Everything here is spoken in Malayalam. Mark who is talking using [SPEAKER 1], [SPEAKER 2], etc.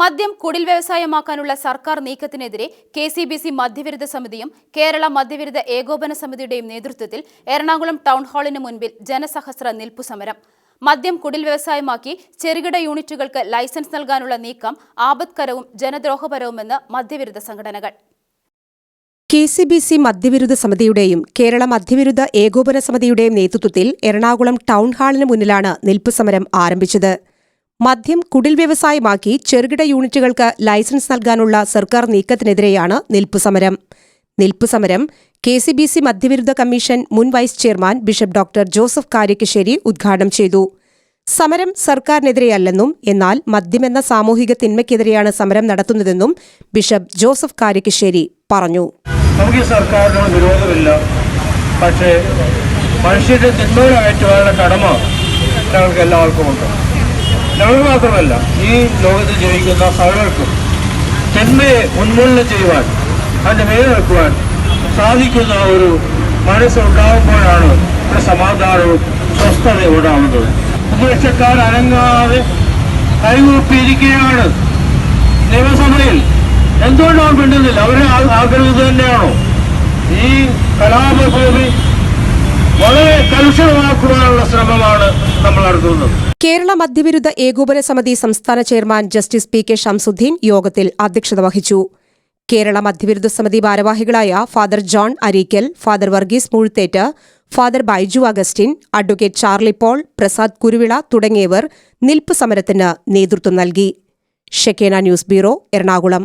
[SPEAKER 1] മദ്യം കുടിൽ വ്യവസായമാക്കാനുള്ള സർക്കാർ നീക്കത്തിനെതിരെ കെ സി ബി സി മദ്യവിരുദ്ധ സമിതിയും കേരള മദ്യവിരുദ്ധ ഏകോപന സമിതിയുടെയും നേതൃത്വത്തിൽ എറണാകുളം ടൗൺ ഹാളിന് മുൻപിൽ ജനസഹസ്ര നിൽപ്പു സമരം. മദ്യം കുടിൽ വ്യവസായമാക്കി ചെറുകിട യൂണിറ്റുകൾക്ക് ലൈസൻസ് നൽകാനുള്ള നീക്കം ആപത്കരവും ജനദ്രോഹപരവുമെന്ന് മദ്യവിരുദ്ധ സംഘടനകൾ.
[SPEAKER 2] കെ സി ബി സി മദ്യവിരുദ്ധ സമിതിയുടെയും കേരള മദ്യവിരുദ്ധ ഏകോപന സമിതിയുടെയും നേതൃത്വത്തിൽ എറണാകുളം ടൗൺ ഹാളിന് മുന്നിലാണ് നിൽപ്പു സമരം ആരംഭിച്ചത്. മദ്യം കുടിൽ വ്യവസായമാക്കി ചെറുകിട യൂണിറ്റുകൾക്ക് ലൈസൻസ് നൽകാനുള്ള സർക്കാർ നീക്കത്തിനെതിരെയാണ് നിൽപ്പ് സമരം. നിൽപ്പ് സമരം കെ സി ബി സി മദ്യവിരുദ്ധ കമ്മീഷൻ മുൻ vice chairman bishop doctor Joseph Karikkassery ഉദ്ഘാടനം ചെയ്തു. സമരം സർക്കാരിനെതിരെയല്ലെന്നും എന്നാൽ മദ്യമെന്ന സാമൂഹിക തിന്മയ്ക്കെതിരെയാണ് സമരം നടത്തുന്നതെന്നും ബിഷപ്പ് ജോസഫ് കാരിക്കശ്ശേരി പറഞ്ഞു.
[SPEAKER 3] നമുക്ക് സർക്കാരിനോട് വിരോധമില്ല. പക്ഷേ മനുഷ്യരുടെ തിന്മകളെ അകറ്റുവാനുള്ള കടമ ഞങ്ങൾക്ക് എല്ലാവർക്കും ഉണ്ട് ഞങ്ങൾ മാത്രമല്ല ഈ ലോകത്ത് ജീവിക്കുന്ന സകലർക്കും തിന്മയെ ഉന്മൂലനം ചെയ്യുവാൻ അതിന്റെ മേൽ നിൽക്കുവാൻ സാധിക്കുന്ന ഒരു മനസ്സുണ്ടാകുമ്പോഴാണ് ഇവിടെ സമാധാനവും സ്വസ്ഥതയും ഉണ്ടാകുന്നത്. ഉപേക്ഷക്കാർ അനങ്ങാതെ കൈകൂപ്പിയിരിക്കുകയാണ്. നിയമസഭയിൽ എന്തുകൊണ്ടാണ് മിണ്ടുന്നില്ല? അവരെ ആഗ്രഹം തന്നെയാണോ? ഈ കലാപഭൂമി വളരെ ശ്രമമാണ് നമ്മൾ
[SPEAKER 2] കേരള മദ്യവിരുദ്ധ ഏകോപന സമിതി സംസ്ഥാന chairman justice P K Shamsuddin യോഗത്തിൽ അധ്യക്ഷത വഹിച്ചു. കേരള മദ്യവിരുദ്ധ സമിതി ഭാരവാഹികളായ father John Areekkal father Varghese Moozhtheth father Baiju Augustine advocate Charlie Paul Prasad Kuruvila തുടങ്ങിയവർ നിൽപ്പ് സമരത്തിന് നേതൃത്വം നൽകി. Shekinah news bureau Ernakulam.